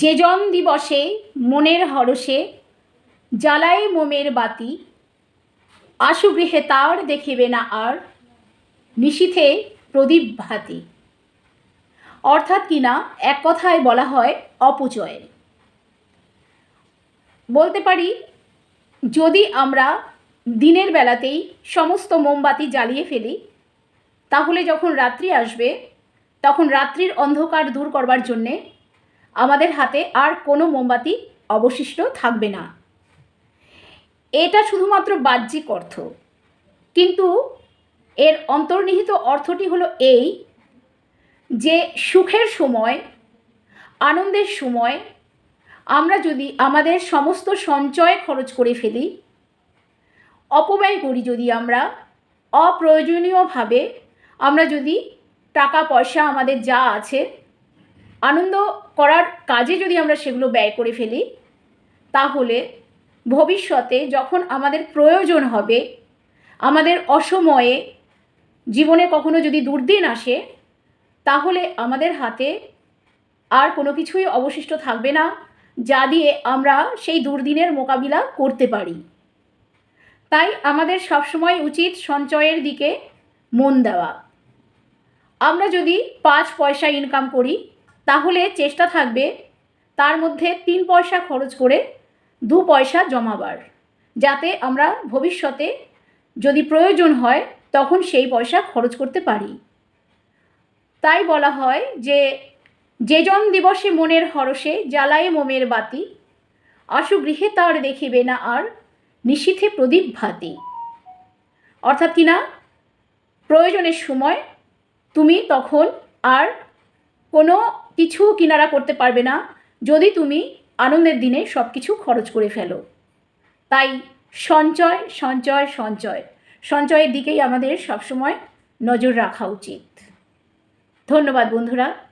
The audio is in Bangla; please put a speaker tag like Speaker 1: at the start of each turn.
Speaker 1: যে জন দিবসে মনের হরষে, জ্বালায় মোমের বাতি আশু গৃহে তার দেখিবে না আর, নিশীথে প্রদীপ ভাতি। অর্থাৎ কিনা এক কথায় বলা হয় অপচয় বলতে পারি, যদি আমরা দিনের বেলাতেই সমস্ত মোমবাতি জ্বালিয়ে ফেলি, তাহলে যখন রাত্রি আসবে, তখন রাত্রির অন্ধকার দূর করবার জন্যে আমাদের হাতে আর কোনো মোমবাতি অবশিষ্ট থাকবে না। এটা শুধুমাত্র বাহ্যিক অর্থ। কিন্তু এর অন্তর্নিহিত অর্থটি হলো এই যে সুখের সময়, আনন্দের সময় আমরা যদি আমাদের সমস্ত সঞ্চয় খরচ করে ফেলি অপব্যয় করি যদি আমরা, অপ্রয়োজনীয়ভাবে আমরা যদি টাকা পয়সা আমাদের যা আছে আনন্দ করার কাজে যদি আমরা সেগুলো ব্যয় করে ফেলি, তাহলে ভবিষ্যতে যখন আমাদের প্রয়োজন হবে, আমাদের অসময়ে জীবনে কখনো যদি দুর্দিন আসে, তাহলে আমাদের হাতে আর কোনো কিছুই অবশিষ্ট থাকবে না, যা দিয়ে আমরা সেই দুর্দিনের মোকাবিলা করতে পারি। তাই আমাদের সবসময় উচিত সঞ্চয়ের দিকে মন দেওয়া। আমরা যদি পাঁচ পয়সা ইনকাম করি তাহলে চেষ্টা থাকবে তার মধ্যে তিন পয়সা খরচ করে দু পয়সা জমাবার, যাতে আমরা ভবিষ্যতে যদি প্রয়োজন হয় তখন সেই পয়সা খরচ করতে পারি। তাই বলা হয় যে যেজন দিবসে মনের হরষে জ্বালায় মোমের বাতি, আশু গৃহে তার দেখিবে না আর নিশীথে প্রদীপ ভাতি। অর্থাৎ কিনা প্রয়োজনের সময় তুমি তখন আর কোনো কিছু কিনারা করতে পারবে না যদি তুমি আনন্দের দিনে সব কিছু খরচ করে ফেলো। তাই সঞ্চয় সঞ্চয় সঞ্চয়, সঞ্চয়ের দিকেই আমাদের সবসময় নজর রাখা উচিত। ধন্যবাদ বন্ধুরা।